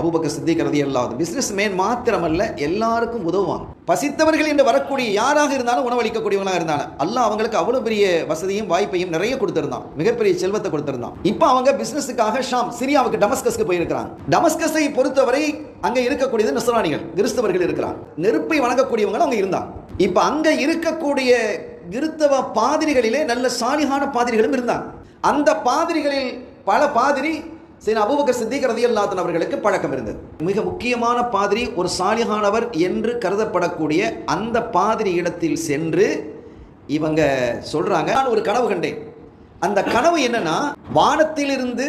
Abu Bakr Siddique ரதி அல்லாஹ் business man மாத்திரமல்ல எல்லாருக்கும் உதவுவாங்க பசித்தவர்கள் என்று வரக்கூடிய யாராக இருந்தாலும் உணவளிக்கக்கூடியவங்களாக இருந்தாலும் அல்லாஹ் அவங்களுக்கு அவ்வளவு பெரிய வசதியும் வாய்ப்பையும் நிறைய கொடுத்திருந்தான். மிகப்பெரிய செல்வத்தை கொடுத்திருந்தான். இப்போ அவங்க பிசினஸுக்காக ஷாம் சிரியாவுக்கு டமஸ்கஸ்க்கு போயிருக்கிறாங்க. டமஸ்கஸை பொறுத்தவரை அங்க இருக்கக்கூடியது நஸ்ரானிகள் கிறிஸ்தவர்கள் இருக்கிறாங்க. நெருப்பை வணங்கக்கூடியவங்க அவங்க இருந்தாங்க. இப்போ அங்க இருக்கக்கூடிய கிறிஸ்தவ பாதிரிகளிலே நல்ல சாலிகான பாதிரிகளும் இருந்தாங்க. அந்த பாதிரிகளில் பல பாதிரி சரி அபூபக்கர் சித்திக் ரதியல்லாத்தன் அவர்களுக்கு பழக்கம் இருந்தது. மிக முக்கியமான பாதிரி ஒரு சாலிகானவர் என்று கருதப்படக்கூடிய அந்த பாதிரி இடத்தில் சென்று இவங்க சொல்றாங்க நான் ஒரு கனவு கண்டேன். அந்த கனவு என்னன்னா வானத்திலிருந்து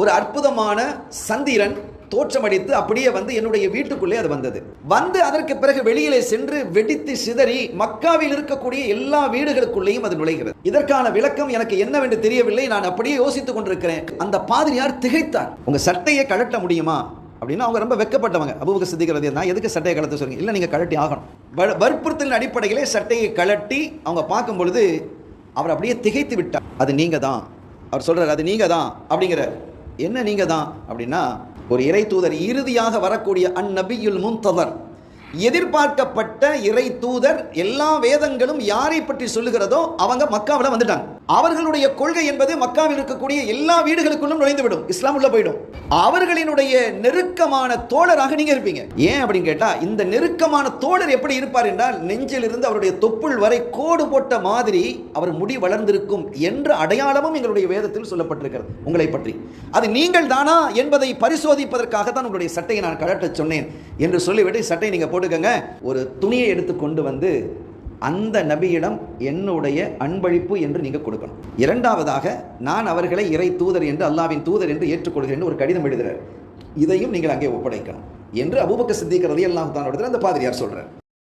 ஒரு அற்புதமான சந்திரன் தோற்றமடித்து அப்படியே வந்து என்னுடைய வீட்டுக்குள்ளே அது வந்தது. வந்து அதற்கு பிறகு வெளியிலே சென்று வெடித்து சிதறி மக்காவில் இருக்கக்கூடிய எல்லா வீடுகளுக்குள்ளேயும் அது நுழைகிறது. இதற்கான விளக்கம் எனக்கு என்னவென்று தெரியவில்லை. நான் அப்படியே யோசித்துக் கொண்டிருக்கிறேன். அந்த பாதிரியார் திகைத்தார். உங்க சட்டையை கழட்ட முடியுமா? அப்படின்னு அவங்க ரொம்ப வெக்கப்பட்டவங்க. அபூபக்கர் சித்திக்கிறது நான் எதுக்கு சட்டையை கழட்ட சொல்லுங்க இல்லை நீங்கள் கழட்டி ஆகணும். வ- வற்புறுத்தலின் அடிப்படையிலே சட்டையை கழட்டி அவங்க பார்க்கும் பொழுது அவர் அப்படியே திகைத்து விட்டார். அது நீங்கள் தான் அவர் சொல்கிறார் அது நீங்கள் தான் அப்படிங்கிறார் என்ன நீங்கள் தான் அப்படின்னா ஒரு இறை தூதர் இறுதியாக வரக்கூடிய அந்நபியுல் முன்ததர். எதிர்பார்க்கப்பட்ட இறை தூதர் எல்லா வேதங்களும் யாரை பற்றி சொல்லுகிறதோ அவங்க மக்காவில் வந்துட்டாங்க. அவர்களுடைய கொள்கை என்பது மக்காவில் இருக்கக்கூடிய எல்லா வீடுகளுக்குள்ளும் நுழைந்துவிடும். இஸ்லாம் உள்ள போயிடும். அவர்களினுடைய நெருக்கமான தோழராக நீங்க இருப்பீங்க. ஏன் அப்படின்னு கேட்டா இந்த நெருக்கமான தோழர் எப்படி இருப்பார் என்றால் நெஞ்சிலிருந்து அவருடைய தொப்புள் வரை கோடு போட்ட மாதிரி அவர் முடி வளர்ந்திருக்கும் என்ற அடையாளமும் எங்களுடைய வேதத்தில் சொல்லப்பட்டிருக்கிறது. உங்களை பற்றி. அது நீங்கள் தானா என்பதை பரிசோதிப்பதற்காக தான் உங்களுடைய சட்டையை நான் கழட்டச் சொன்னேன் என்று சொல்லிவிட்டு சட்டையை நீங்க போட்டுக்கங்க. ஒரு துணியை எடுத்து கொண்டு வந்து அந்த நபியிடம் என்னுடைய அன்பளிப்பு என்று நீங்க கொடுக்கணும். இரண்டாவதாக நான் அவர்களை இறை தூதர் என்று அல்லாவின் தூதர் என்று ஏற்றுக்கொள்கிறேன் என்று ஒரு கடிதம் எழுதுகிறார் இதையும் நீங்கள் அங்கே ஒப்படைக்கணும். என்று அபூபக்கர் சித்திக் எல்லாம் தான் அந்த பாதிரியார் சொல்கிறார்